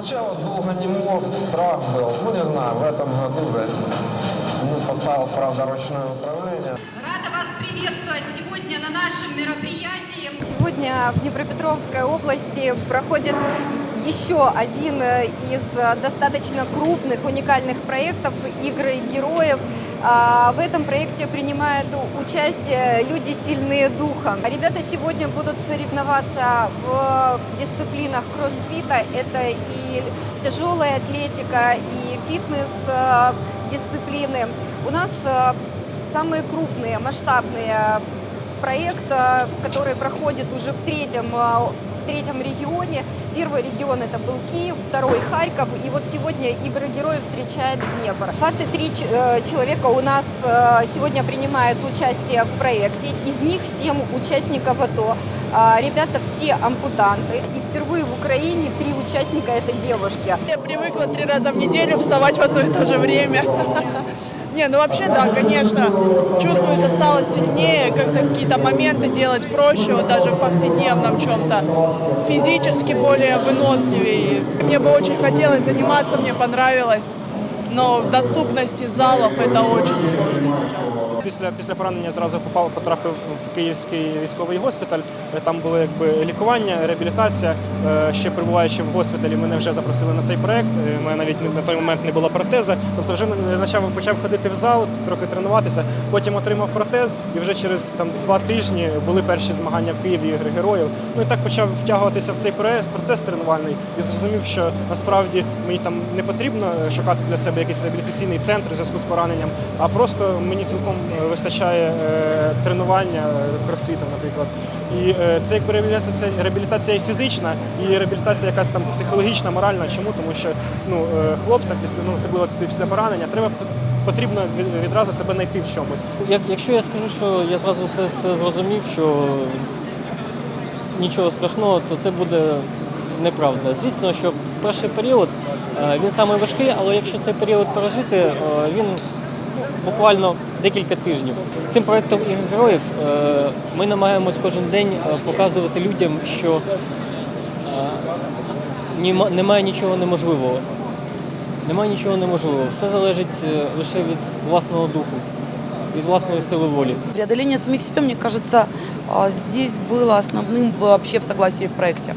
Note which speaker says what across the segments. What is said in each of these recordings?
Speaker 1: Поначалу долго не мог, страх был. Ну, не знаю, в этом году же ну, поставил, правда, ручное управление.
Speaker 2: Рада вас приветствовать сегодня на нашем мероприятии.
Speaker 3: Сегодня в Днепропетровской области проходит еще один э, из э, достаточно крупных, уникальных проектов «Игры героев». А, В этом проекте принимают у- участие люди сильные духом. Ребята сегодня будут соревноваться в дисциплинах кроссфита. Это и тяжелая атлетика, и фитнес-дисциплины. У нас э, самые крупные, масштабные проект, э, который проходит уже в третьем, э, в третьем регионе. Первый регион это был Киев, второй Харьков. И вот сегодня Игры Героев встречает Днепр. 23 ч- э, человека у нас э, сегодня принимают участие в проекте. Из них 7 участников АТО. А, Ребята все ампутанты. И впервые в Украине три участника это девушки.
Speaker 4: Я привыкла три раза в неделю вставать в одно и то же время. Не, ну вообще да, конечно, чувствуется стало сильнее, как-то какие-то моменты делать проще, вот даже в повседневном чем-то, физически более выносливее. Мне бы очень хотелось заниматься, мне понравилось, но в доступности залов это очень сложно сейчас.
Speaker 5: Після, після поранення зразу попав, потрапив в Київський військовий госпіталь. Е, Там було якби лікування, реабілітація. Е, Ще перебуваючи в госпіталі, мене вже запросили на цей проект. Е, У мене навіть на той момент не було протеза. Тобто вже почав, почав ходити в зал, трохи тренуватися. Потім отримав протез, і вже через там два тижні були перші змагання в Києві ігри героїв. Ну і так почав втягуватися в цей процес тренувальний і зрозумів, що насправді мені там не потрібно шукати для себе якийсь реабілітаційний центр у зв'язку з пораненням, а просто мені цілком е, вистачає е, тренування кросфітом, наприклад. І е, це якби реабілітація, реабілітація фізична, і реабілітація якась там психологічна, моральна. Чому? Тому що ну, хлопцям після ну, особливо після поранення треба потрібно відразу себе знайти в чомусь.
Speaker 6: Як, якщо я скажу, що я зразу все, все зрозумів, що нічого страшного, то це буде неправда. Звісно, що перший період він самий важкий, але якщо цей період пережити, е, він буквально декілька тижнів. Цим проєктом «Ігри героїв е, ми намагаємось кожен день е, показувати людям, що е, немає нічого неможливого. Немає нічого неможливого. Все залежить е, лише від власного духу, від власної сили волі.
Speaker 7: Преодоление самих себя, мне кажется, здесь было основным вообще в согласии в проекте.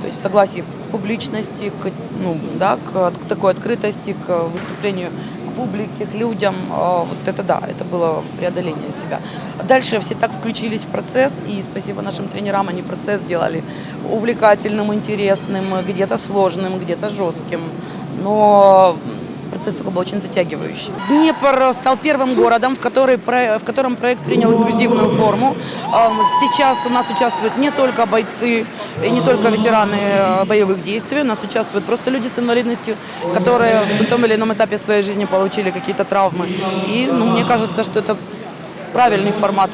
Speaker 7: То есть в согласии публичности, к, ну, да, к, от- к такой открытости, к выступлению к публике, к людям. А, Вот это да, это было преодоление себя. А дальше все так включились в процесс, и спасибо нашим тренерам, они процесс сделали увлекательным, интересным, где-то сложным, где-то жестким. Но Процесс такой был очень затягивающий. Днепр стал первым городом, в, который, про- в котором проект принял инклюзивную форму. Ам, Сейчас у нас участвуют не только бойцы и не только ветераны э, боевых действий, у нас участвуют просто люди с инвалидностью, которые в том или ином этапе своей жизни получили какие-то травмы. И ну, мне кажется, что это правильный формат.